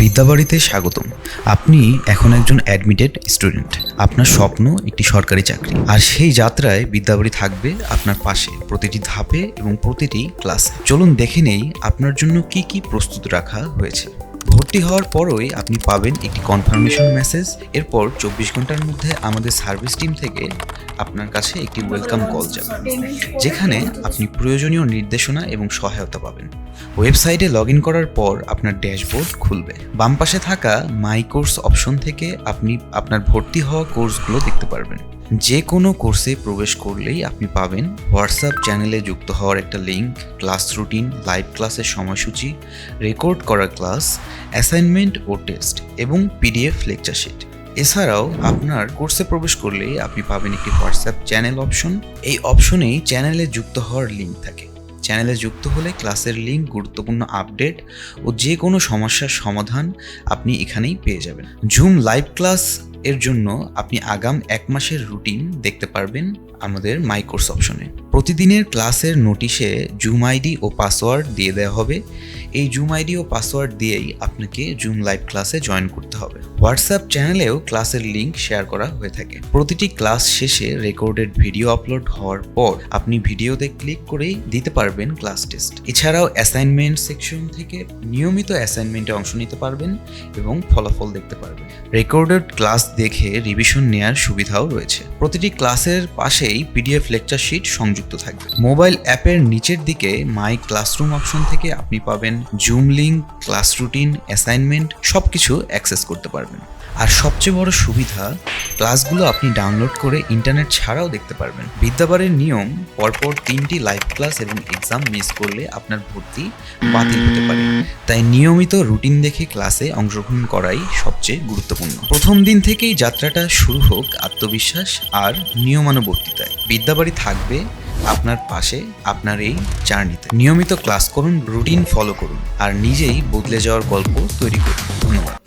বিদ্যাবাড়িতে স্বাগতম। আপনি এখন একজন অ্যাডমিটেড স্টুডেন্ট আপনার স্বপ্ন একটি সরকারি চাকরি। আর সেই যাত্রায় বিদ্যাবাড়ি থাকবে আপনার পাশে প্রতিটি ধাপে এবং প্রতিটি ক্লাসে চলুন দেখে নেই আপনার জন্য কি কি প্রস্তুত রাখা হয়েছে। ভর্তি হওয়ার পরই আপনি পাবেন একটি কনফার্মেশন মেসেজ এরপর চব্বিশ ঘণ্টার মধ্যে আমাদের সার্ভিস টিম থেকে আপনার কাছে একটি ওয়েলকাম কল যাবে, যেখানে আপনি প্রয়োজনীয় নির্দেশনা এবং সহায়তা পাবেন। ওয়েবসাইটে লগ ইন করার পর আপনার ড্যাশবোর্ড খুলবে। বাম পাশে থাকা মাই কোর্স অপশন থেকে আপনি আপনার ভর্তি হওয়া কোর্সগুলো দেখতে পারবেন। যে কোনো কোর্সে প্রবেশ করলেই আপনি পাবেন হোয়াটসঅ্যাপ চ্যানেলে যুক্ত হওয়ার একটা লিঙ্ক, ক্লাস রুটিন, লাইভ ক্লাসের সময়সূচি, রেকর্ড করার ক্লাস, অ্যাসাইনমেন্ট ও টেস্ট এবং পিডিএফ লেকচার শিট। এছাড়াও আপনার কোর্সে প্রবেশ করলে আপনি পাবেন একটি হোয়াটসঅ্যাপ চ্যানেল অপশন। এই অপশনেই চ্যানেলে যুক্ত হওয়ার লিঙ্ক থাকে। চ্যানেলে যুক্ত হলে ক্লাসের লিঙ্ক, গুরুত্বপূর্ণ আপডেট ও যে কোনো সমস্যার সমাধান আপনি এখানেই পেয়ে যাবেন। জুম লাইভ ক্লাস এর জন্য আপনি আগাম এক মাসের রুটিন দেখতে পারবেন আমাদের মাই কোর্স অপশনে। প্রতিদিনের ক্লাসের নোটিশে জুম আইডি ও পাসওয়ার্ড দিয়ে দেওয়া হবে। এই জুম আইডি ও পাসওয়ার্ড দিয়েই আপনাকে জুম লাইভ ক্লাসে জয়েন করতে হবে। হোয়াটসঅ্যাপ চ্যানেলেও ক্লাসের লিঙ্ক শেয়ার করা হয়ে থাকে। প্রতিটি ক্লাস শেষে রেকর্ডেড ভিডিও আপলোড হওয়ার পর আপনি ভিডিওতে ক্লিক করেই দিতে পারবেন ক্লাস টেস্ট। এছাড়াও অ্যাসাইনমেন্ট সেকশন থেকে নিয়মিত অ্যাসাইনমেন্টে অংশ নিতে পারবেন এবং ফলাফল দেখতে পারবেন। রেকর্ডেড ক্লাস দেখে রিভিশন নেয়ার সুবিধাও রয়েছে। প্রতিটি ক্লাসের পাশেই পিডিএফ লেকচার শিট সংযুক্ত থাকবে। মোবাইল অ্যাপের নিচের দিকে মাই ক্লাসরুম অপশন থেকে আপনি পাবেন zoom link class routine assignment সব কিছু অ্যাক্সেস করতে পারবেন। আর সবচেয়ে বড় সুবিধা ক্লাসগুলো আপনি ডাউনলোড করে ইন্টারনেট ছাড়াও দেখতে পারবেন। বিদ্যাবাড়ির নিয়ম, পরপর তিনটি লাইভ ক্লাস এবং এক্সাম মিস করলে আপনার ভর্তি বাতিল হতে পারে। তাই নিয়মিত রুটিন দেখে ক্লাসে অংশগ্রহণ করাই সবচেয়ে গুরুত্বপূর্ণ। প্রথম দিন থেকেই যাত্রাটা শুরু হোক আত্মবিশ্বাস আর নিয়মানুবর্তিতায়। বিদ্যাবাড়ি থাকবে আপনার পাশে আপনার এই জার্নিতে। নিয়মিত ক্লাস করুন, রুটিন ফলো করুন, আর নিজেই বদলে যাওয়ার গল্প তৈরি করুন। ধন্যবাদ।